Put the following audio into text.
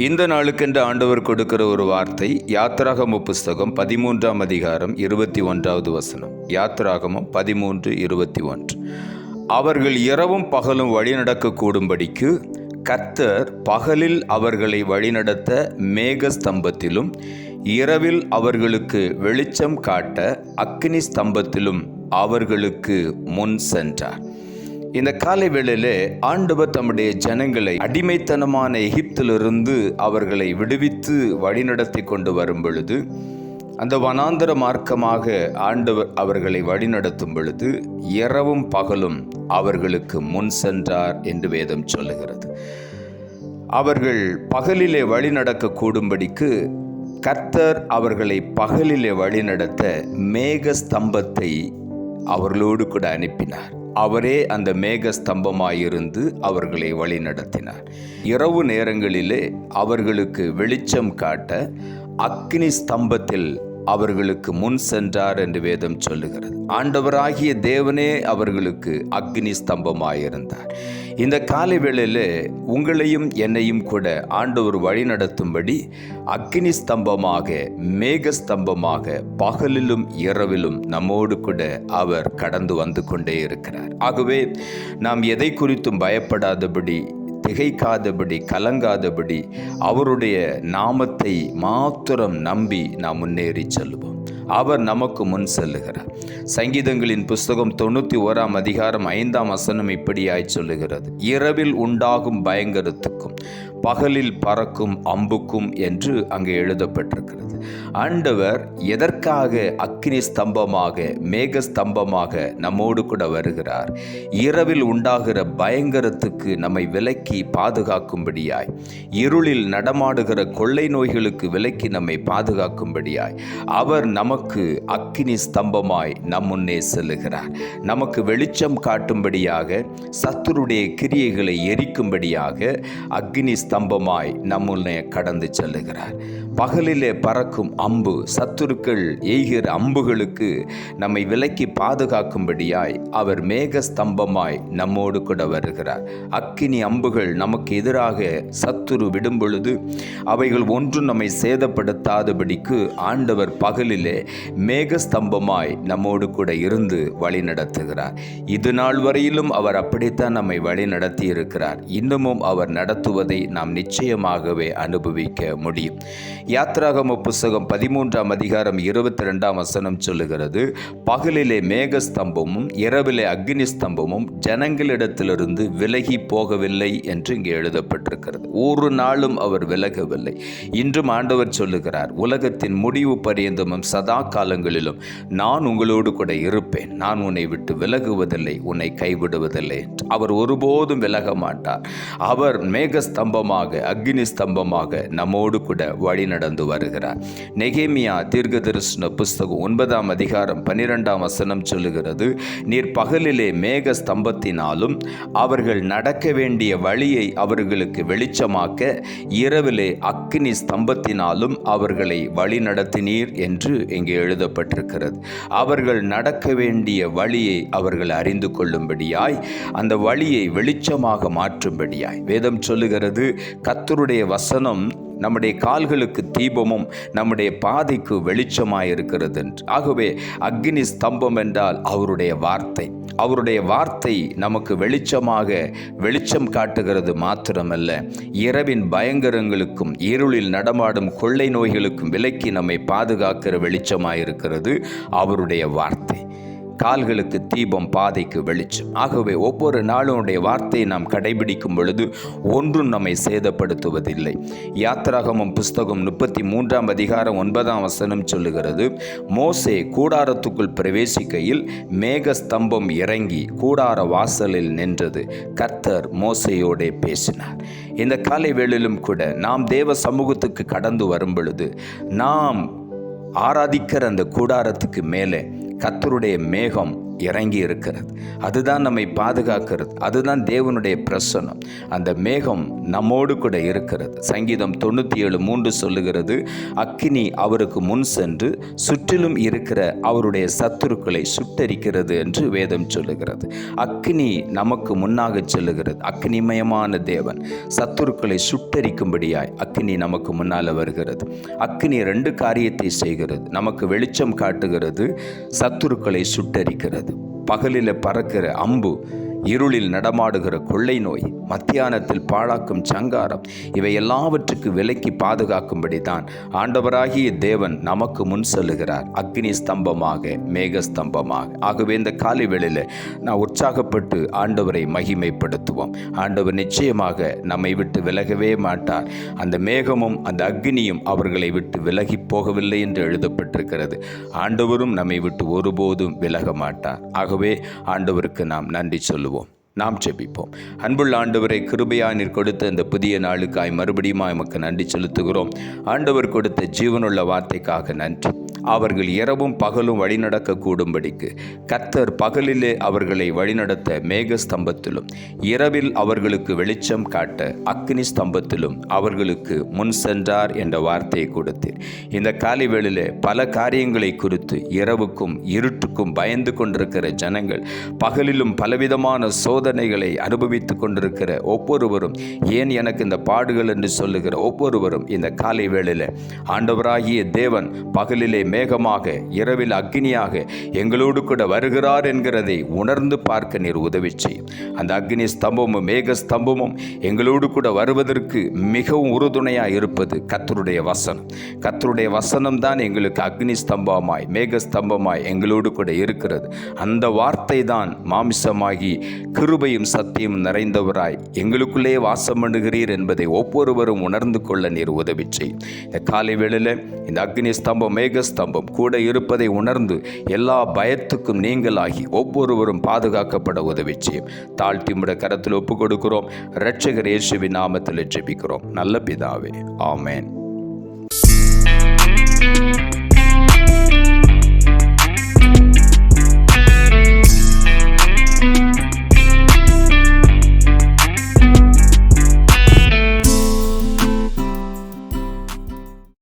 இந்த நாளுக்கென்று ஆண்டவர் கொடுக்கிற ஒரு வார்த்தை யாத்திராகம புஸ்தகம் பதிமூன்றாம் அதிகாரம் இருபத்தி ஒன்றாவது வசனம். யாத்திராகமம் பதிமூன்று இருபத்தி ஒன்று. அவர்கள் இரவும் பகலும் வழிநடக்க கூடும்படிக்கு கர்த்தர் பகலில் அவர்களை வழிநடத்த மேக ஸ்தம்பத்திலும் இரவில் அவர்களுக்கு வெளிச்சம் காட்ட அக்கினி ஸ்தம்பத்திலும் அவர்களுக்கு முன் சென்றார். இந்த காலை வேளையிலே ஆண்டவர் தம்முடைய ஜனங்களை அடிமைத்தனமான எகிப்திலிருந்து அவர்களை விடுவித்து வழிநடத்தி கொண்டு வரும் பொழுது அந்த வனாந்தர மார்க்கமாக ஆண்டவர் அவர்களை வழிநடத்தும் பொழுது இரவும் பகலும் அவர்களுக்கு முன் சென்றார் என்று வேதம் சொல்லுகிறது. அவர்கள் பகலிலே வழிநடக்க கூடும்படிக்கு கர்த்தர் அவர்களை பகலிலே வழிநடத்த மேக ஸ்தம்பத்தை அவர்களோடு கூட அனுப்பினார். அவரே அந்த மேக ஸ்தம்பமாயிருந்து அவர்களை வழிநடத்தினார். இரவு நேரங்களிலே அவர்களுக்கு வெளிச்சம் காட்ட அக்னி ஸ்தம்பத்தில் அவர்களுக்கு முன் சென்றார் என்று வேதம் சொல்லுகிறது. ஆண்டவராகிய தேவனே அவர்களுக்கு அக்னி ஸ்தம்பமாயிருந்தார். இந்த காலை வேளையில் உங்களையும் என்னையும் கூட ஆண்டவர் வழி நடத்தும்படி அக்னி ஸ்தம்பமாக மேக ஸ்தம்பமாக பகலிலும் இரவிலும் நம்மோடு கூட அவர் கடந்து வந்து கொண்டே இருக்கிறார். ஆகவே நாம் எதை குறித்தும் பயப்படாதபடி திகைக்காதபடி கலங்காதபடி அவருடைய நாமத்தை மாத்திரம் நம்பி நாம் முன்னேறி செல்வோம் அவர் நமக்கு முன் செல்லுகிறார். சங்கீதங்களின் புஸ்தகம் தொண்ணூற்றி ஓராம் அதிகாரம் ஐந்தாம் வசனம் இப்படியாய் சொல்லுகிறது. இரவில் உண்டாகும் பயங்கரத்துக்கும் பகலில் பறக்கும் அம்புக்கும் என்று அங்கே எழுதப்பட்டிருக்கிறது. ஆண்டவர் எதற்காக அக்னி ஸ்தம்பமாக மேக ஸ்தம்பமாக நம்மோடு கூட வருகிறார்? இரவில் உண்டாகிற பயங்கரத்துக்கு நம்மை விலக்கி பாதுகாக்கும்படியாய் இருளில் நடமாடுகிற கொள்ளை நோய்களுக்கு விலக்கி நம்மை பாதுகாக்கும்படியாய் அவர் நமக்கு அக்கினி ஸ்தம்பமாய் நம் முன்னே செல்லுகிறார். நமக்கு வெளிச்சம் காட்டும்படியாக சத்துருடைய கிரியைகளை எரிக்கும்படியாக அக்னி ஸ்தம்பமாய் நம்முள்ளே கடந்து செல்லுகிறார். பகலிலே பறக்கும் அம்பு சத்துருக்கள் எய்கிற அம்புகளுக்கு நம்மை விலக்கி பாதுகாக்கும்படியாய் அவர் மேக ஸ்தம்பமாய் நம்மோடு கூட வருகிறார். அக்கினி அம்புகள் நமக்கு எதிராக சத்துரு விடும் பொழுது அவைகள் ஒன்றும் நம்மை சேதப்படுத்தாதபடிக்கு ஆண்டவர் பகலிலே மேக ஸ்தம்பமாய் நம்மோடு கூட இருந்து வழி நடத்துகிறார் இது நாள் வரையிலும் அவர் அப்படித்தான் நம்மை வழி நடத்தி இருக்கிறார் இன்னமும் அவர் நடத்துவதை நாம் நிச்சயமாகவே அனுபவிக்க முடியும். யாத்ராகம புஸ்தகம் பதிமூன்றாம் அதிகாரம் இருபத்தி ரெண்டாம் வசனம் சொல்லுகிறது பகலிலே மேக ஸ்தம்பமும் இரவிலே அக்னி ஸ்தம்பமும் ஜனங்களிடத்திலிருந்து விலகி போகவில்லை என்று இங்கே எழுதப்பட்டிருக்கிறது. ஒரு நாளும் அவர் விலகவில்லை. இன்றும் ஆண்டவர் சொல்லுகிறார் உலகத்தின் முடிவு பரியந்தமும் சதா காலங்களிலும் நான் உங்களோடு கூட இருப்பேன். நான் உன்னை விட்டு விலகுவதில்லை உன்னை கைவிடுவதில்லை என்று. அவர் ஒருபோதும் விலக மாட்டார். அவர் மேக ஸ்தம்பமாக அக்னி ஸ்தம்பமாக நம்மோடு கூட வழி நடந்து வருகிறார். நெகேமியா தீர்க்க தரிசன புஸ்தகம் ஒன்பதாம் அதிகாரம் பன்னிரெண்டாம் வசனம் சொல்லுகிறது நீர் பகலிலே மேக ஸ்தம்பத்தினாலும் அவர்கள் நடக்க வேண்டிய வழியை அவர்களுக்கு வெளிச்சமாக்க இரவிலே அக்னி ஸ்தம்பத்தினாலும் அவர்களை வழி நடத்தினீர் என்று இங்கே எழுதப்பட்டிருக்கிறது. அவர்கள் நடக்க வேண்டிய வழியை அவர்கள் அறிந்து கொள்ளும்படியாய் அந்த வழியை வெளிச்சமாக மாற்றும்படியாய். வேதம் சொல்லுகிறது கத்தருடைய வசனம் நம்முடைய கால்களுக்கு தீபமும் நம்முடைய பாதைக்கு வெளிச்சமாய் இருக்கிறது என்று ஆகவே அக்னி ஸ்தம்பம் என்றால் அவருடைய வார்த்தை. அவருடைய வார்த்தை நமக்கு வெளிச்சமாக வெளிச்சம் காட்டுகிறது மாத்திரமல்ல இரவின் பயங்கரங்களுக்கும் இருளில் நடமாடும் கொள்ளை நோய்களுக்கும் விலக்கி நம்மை பாதுகாக்கிற வெளிச்சமாயிருக்கிறது அவருடைய வார்த்தை. கால்களுக்கு தீபம் பாதைக்கு வெளிச்சம். ஆகவே ஒவ்வொரு நாளுடைய வார்த்தையை நாம் கடைபிடிக்கும் பொழுது ஒன்றும் நம்மை சேதப்படுத்துவதில்லை. யாத்திராகமம் புஸ்தகம் முப்பத்தி மூன்றாம் அதிகாரம் ஒன்பதாம் வசனம் சொல்லுகிறது மோசே கூடாரத்துக்குள் பிரவேசிக்கையில் மேகஸ்தம்பம் இறங்கி கூடார வாசலில் நின்றது. கர்த்தர் மோசையோடே பேசினார். இந்த காலை வேளையிலும் கூட நாம் தேவ சமூகத்துக்கு கடந்து வரும் பொழுது நாம் ஆராதிக்கிற அந்த கூடாரத்துக்கு மேலே கத்தருடைய மேகம் இறங்கி இருக்கிறது அதுதான் நம்மை பாதுகாக்கிறது. அதுதான் தேவனுடைய பிரசனம் அந்த மேகம் நம்மோடு கூட இருக்கிறது. சங்கீதம் தொண்ணூற்றி ஏழு மூன்று சொல்லுகிறது அக்கினி அவருக்கு முன் சென்று சுற்றிலும் இருக்கிற அவருடைய சத்துருக்களை சுட்டரிக்கிறது என்று வேதம் சொல்லுகிறது. அக்னி நமக்கு முன்னாக செல்லுகிறது அக்னிமயமான தேவன் சத்துருக்களை சுட்டரிக்கும்படியாய் அக்னி நமக்கு முன்னால் வருகிறது. அக்னி ரெண்டு காரியத்தை செய்கிறது. நமக்கு வெளிச்சம் காட்டுகிறது சத்துருக்களை சுட்டரிக்கிறது. பகலில் பறக்கிற அம்பு இருளில் நடமாடுகிற கொள்ளை நோய் மத்தியானத்தில் பாழாக்கும் சங்காரம். இவை எல்லாவற்றுக்கு விலக்கி பாதுகாக்கும்படி தான் ஆண்டவராகிய தேவன் நமக்கு முன் செல்லுகிறார். அக்னி ஸ்தம்பமாக மேக ஸ்தம்பமாக. ஆகவே இந்த காலை வேளையில் நான் உற்சாகப்பட்டு ஆண்டவரை மகிமைப்படுத்துவோம். ஆண்டவர் நிச்சயமாக நம்மை விட்டு விலகவே மாட்டார். அந்த மேகமும் அந்த அக்னியும் அவர்களை விட்டு விலகி போகவில்லை என்று எழுதப்பட்டிருக்கிறது. ஆண்டவரும் நம்மை விட்டு ஒருபோதும் விலக மாட்டார். ஆகவே ஆண்டவருக்கு நாம் நன்றி சொல்லுவோம். நாம் ஜெபிப்போம். அன்புள்ள ஆண்டவரை கிருபையா நீர் கொடுத்த இந்த புதிய நாளுக்காய் மறுபடியும் எமக்கு நன்றி செலுத்துகிறோம். ஆண்டவர் கொடுத்த ஜீவனுள்ள வார்த்தைக்காக நன்றி. அவர்கள் இரவும் பகலும் வழிநடக்க கூடும்படிக்கு பகலிலே அவர்களை வழிநடத்த மேக ஸ்தம்பத்திலும் இரவில் அவர்களுக்கு வெளிச்சம் காட்ட அக்னி ஸ்தம்பத்திலும் அவர்களுக்கு முன் சென்றார் என்ற வார்த்தையை கொடுத்தீர். இந்த காலை வேளையிலே பல காரியங்களை குறித்து இரவுக்கும் இருட்டுக்கும் பயந்து கொண்டிருக்கிற ஜனங்கள் பகலிலும் பலவிதமான சோதனைகளை அனுபவித்து கொண்டிருக்கிற ஒவ்வொருவரும் ஏன் எனக்கு இந்த பாடுகள் என்று சொல்லுகிற ஒவ்வொருவரும் இந்த காலை வேளையில் ஆண்டவராகிய தேவன் பகலிலே மேகமாக இரவில் அக்னியாக எங்களோடு கூட வருகிறார் என்கிறதை உணர்ந்து பார்க்க நீர் உதவி அந்த அக்னி ஸ்தம்பமும் மேக ஸ்தம்பமும் எங்களோடு கூட வருவதற்கு மிகவும் உறுதுணையாக இருப்பது கத்தருடைய வசனம். கத்தருடைய வசனம் தான் எங்களுக்கு அக்னி ஸ்தம்பமாய் மேக ஸ்தம்பமாய் எங்களோடு கூட இருக்கிறது. அந்த வார்த்தை தான் மாமிசமாகி கிருபையும் சத்தியம் நிறைந்தவராய் எங்களுக்குள்ளே வாசம் பண்ணுகிறீர் என்பதை ஒவ்வொருவரும் உணர்ந்து கொள்ள நீர் உதவி செய் இந்த காலை வேளையில் இந்த அக்னி ஸ்தம்பம் மேக ஸ்தம்பம் கூட இருப்பதை உணர்ந்து எல்லா பயத்துக்கும் நீங்களாகி ஒவ்வொருவரும் பாதுகாக்கப்பட உதவி செய்யும் தாழ்த்தி முட கரத்தில் ஒப்புக் கொடுக்கிறோம் இரட்சகர் இயேசுவின் நாமத்தில் ஜெபிக்கிறோம். நல்ல பிதாவே. ஆமேன்.